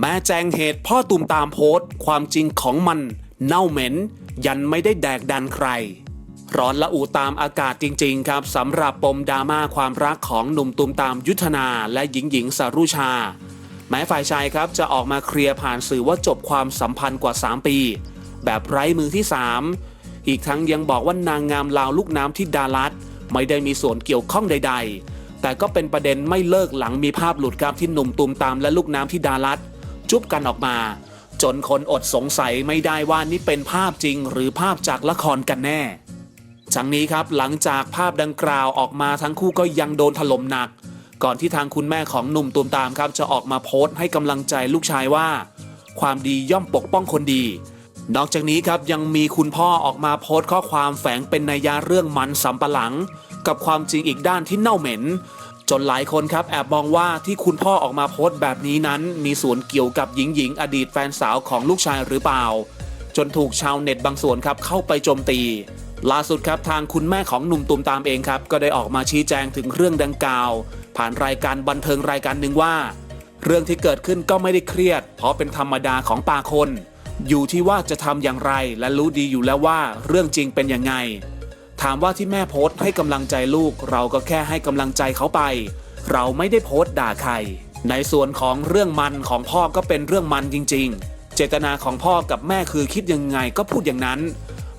แม่แจงเหตุพ่อตุมตามโพสต์ ความจริงของมัน เน่าเหม็น ยันไม่ได้แดกดันใคร ร้อนละอูตามอากาศจริง ๆ ครับสำหรับปมดราม่าความรักของหนุ่มตุมตามยุทธนาและหญิงหญิงสารุชา แม้ฝ่ายชายครับจะออกมาเคลียร์ผ่านสื่อว่าจบความสัมพันธ์กว่า 3 ปี แบบไร้มือที่ 3 อีกทั้งยังบอกว่านางงามลาวลูกน้ำที่ดารัตไม่ได้มีส่วนเกี่ยวข้องใด ๆ แต่ก็เป็นประเด็นไม่เลิกหลังมีภาพหลุดครับที่หนุ่มตุมตามและลูกน้ำที่ดารัต จุบกันออกมา จนคนอดสงสัยไม่ได้ว่านี่เป็นภาพจริงหรือภาพจากละครกันแน่ทั้งนี้ครับหลังจากภาพดังกล่าวออกมาทั้งคู่ก็ยังโดนถล่มหนัก ก่อนที่ทางคุณแม่ของหนุ่มตูมตามครับ จะออกมาโพสต์ให้กำลังใจลูกชายว่า ความดีย่อมปกป้องคนดี นอกจากนี้ครับยังมีคุณพ่อออกมาโพสต์ข้อความแฝงเป็นนัยยะเรื่องมันสำปะหลัง กับความจริงอีกด้านที่เน่าเหม็น จนหลายคนครับแอบมองว่าที่คุณพ่อออกมาโพสต์แบบนี้นั้น มีส่วนเกี่ยวกับหญิงหญิงอดีตแฟนสาวของลูกชายหรือเปล่า จนถูกชาวเน็ตบางส่วนครับเข้าไปโจมตี ล่าสุดครับทางคุณแม่ของหนุ่มตุมตามเองครับ ก็ได้ออกมาชี้แจงถึงเรื่องดังกล่าว ผ่านรายการบันเทิงรายการหนึ่งว่า เรื่องที่เกิดขึ้นก็ไม่ได้เครียด เพราะเป็นธรรมดาของปาคน อยู่ที่ว่าจะทำอย่างไรและรู้ดีอยู่แล้วว่าเรื่องจริงเป็นยังไง ถามว่าที่แม่โพสต์ให้กำลังใจลูก เราก็แค่ให้กำลังใจเขาไป เราไม่ได้โพสต์ด่าใคร ในส่วนของเรื่องมันของพ่อก็เป็นเรื่องมันจริง ๆ เจตนาของพ่อกับแม่คือคิดยังไงก็พูดอย่างนั้น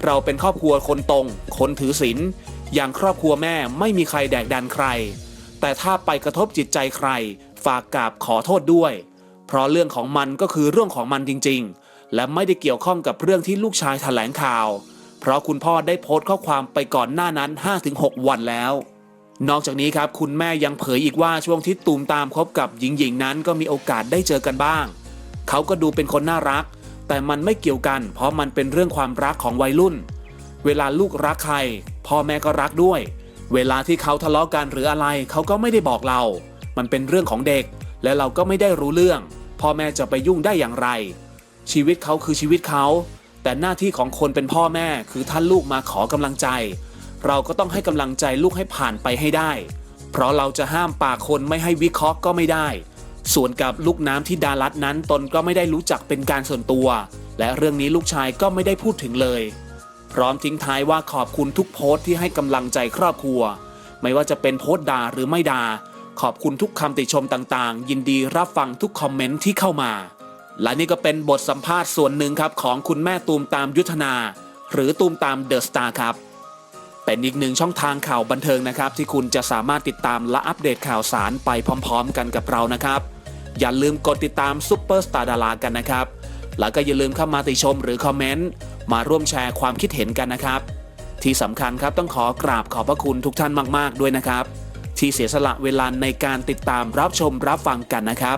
เราเป็นครอบครัวคนตรง คนถือศีลอย่างครอบครัวแม่ไม่มีใครแดกดันใคร แต่ถ้าไปกระทบจิตใจใคร ฝากกราบขอโทษด้วย เพราะเรื่องของมันก็คือเรื่องของมันจริง ๆ และไม่ได้เกี่ยวข้องกับเรื่องที่ลูกชายแถลงข่าว เพราะคุณพ่อได้โพสต์ข้อความไปก่อนหน้านั้น 5-6 วันแล้ว นอกจากนี้ครับคุณแม่ยังเผยอีกว่าช่วงที่ตูมตามคบกับหญิงหญิงนั้นก็มีโอกาสได้เจอกันบ้าง เขาก็ดูเป็นคนน่ารัก แต่มันไม่เกี่ยวกัน เพราะมันเป็นเรื่องความรักของวัยรุ่น เวลาลูกรักใคร พ่อแม่ก็รักด้วย เวลาที่เขาทะเลาะกันหรืออะไรเขาก็ไม่ได้บอกเรา มันเป็นเรื่องของเด็ก และเราก็ไม่ได้รู้เรื่อง พ่อแม่จะไปยุ่งได้อย่างไร ชีวิตเขาคือชีวิตเขา แต่หน้าที่ของคนเป็นพ่อแม่คือท่านลูกมาขอกำลังใจ เราก็ต้องให้กำลังใจลูกให้ผ่านไปให้ได้ เพราะเราจะห้ามปากคนไม่ให้วิเคราะห์ก็ไม่ได้ ส่วนกับลูกน้ำที่ดารัตนั้นตนก็ไม่ได้รู้จักเป็นการส่วนตัว และเรื่องนี้ลูกชายก็ไม่ได้พูดถึงเลย พร้อมทิ้งท้ายว่าขอบคุณทุกโพสต์ที่ให้กำลังใจครอบครัว ไม่ว่าจะเป็นโพสต์ด่าหรือไม่ด่าขอบคุณทุกคำติชมต่างๆ ยินดีรับฟังทุกคอมเมนต์ที่เข้ามา และนี่ก็เป็นบทสัมภาษณ์ส่วนหนึ่งครับของคุณแม่ตูมตามยุทธนา หรือตูมตามเดอะสตาร์ครับ เป็นอีกหนึ่งช่องทางข่าวบันเทิงนะครับ ที่คุณจะสามารถติดตามและอัปเดตข่าวสารไปพร้อมๆ กันกับเรานะครับ อย่าลืมกดติดตามซุปเปอร์สตาร์ดารากันนะครับ แล้วก็อย่าลืมเข้ามาติชมหรือคอมเมนต์มาร่วมแชร์ความคิดเห็นกันนะครับ ที่สำคัญครับต้องขอกราบขอบพระคุณทุกท่านมาก ๆ ด้วยนะครับ ที่เสียสละเวลาในการติดตามรับชมรับฟังกันนะครับ